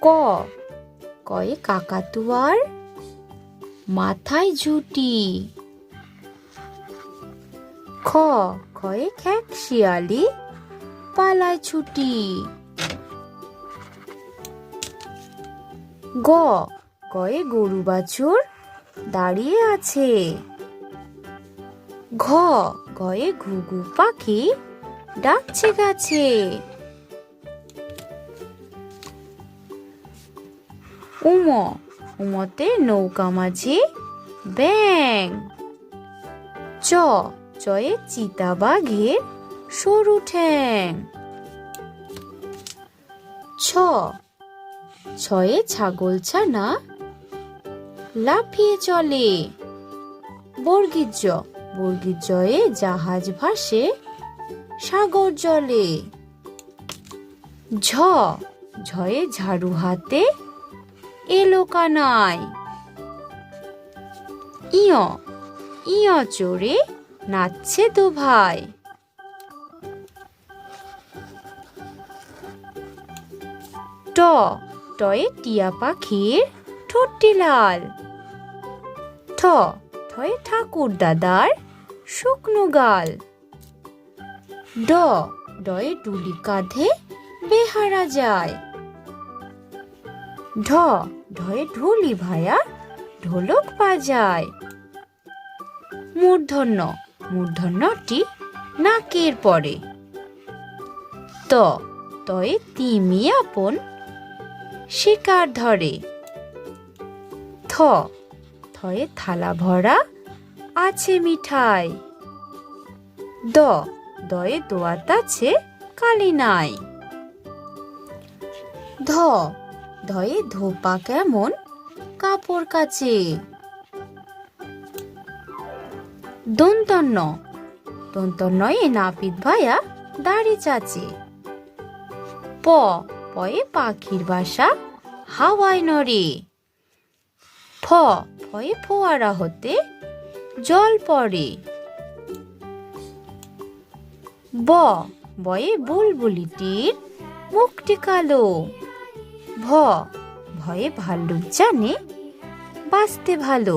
ক। কয়ে কাকাতুয়ার মাথায় ঝুটি। খ। খয়ে খ্যাক শিয়ালি, পালায় ছুটি। গ। কয়ে গরু বাছুর দাঁড়িয়ে আছে। ঘ। গয়ে ঘুঘু পাখি ডাকছে গাছে। উম উমতে নৌকা মাঝি ব্যাং চ চয়ে চিতা বাঘের সরু ঠ্যাং ছ ছয়ে ছাগল ছানা লাফিয়ে চলে বর্গীর বর্গীর জয়ে জাহাজ ভাসে সাগর জলে ঝ ঝয়ে ঝাড়ু হাতে এলো কানাই ইয় ইয় চড়ে নাচছে তো ভাই ট, টয়ে টিয়া পাখির ঠোঁটটি লাল ঠ ঠয়ে ঠাকুর দাদার শুকনো গাল। ড, ডয়ে টুলি কাঁধে বেহারা যায়। ঢ, ঢয়ে ঢুলি ভায়া, ঢোলক বাজায়। মূর্ধন্য, মূর্ধন্যটি নাকের পরে। ত, তয়ে তিমি আপন, শিকার ধরে। থ, থয়ে থালা ভরা, আছে মিঠাই। দ, দয়ে দোয়াত আছে কালি নাই। ধ ধয়ে ধোপা কেমন? কাপড় কাচে। দন্তন্য দন্তন্নয়ে নাপিত ভায়া দাড়ি চাচে। প। পয়ে পাখির বাসা হাওয়ায় নড়ে। ফ। ফয়ে ফোয়ারা হতে জল পড়ে। ব। বয়ে বুলবুলিটির মুখটি কালো। ভ। ভয়ে ভাল্লুক জানে বাঁচতে ভালো।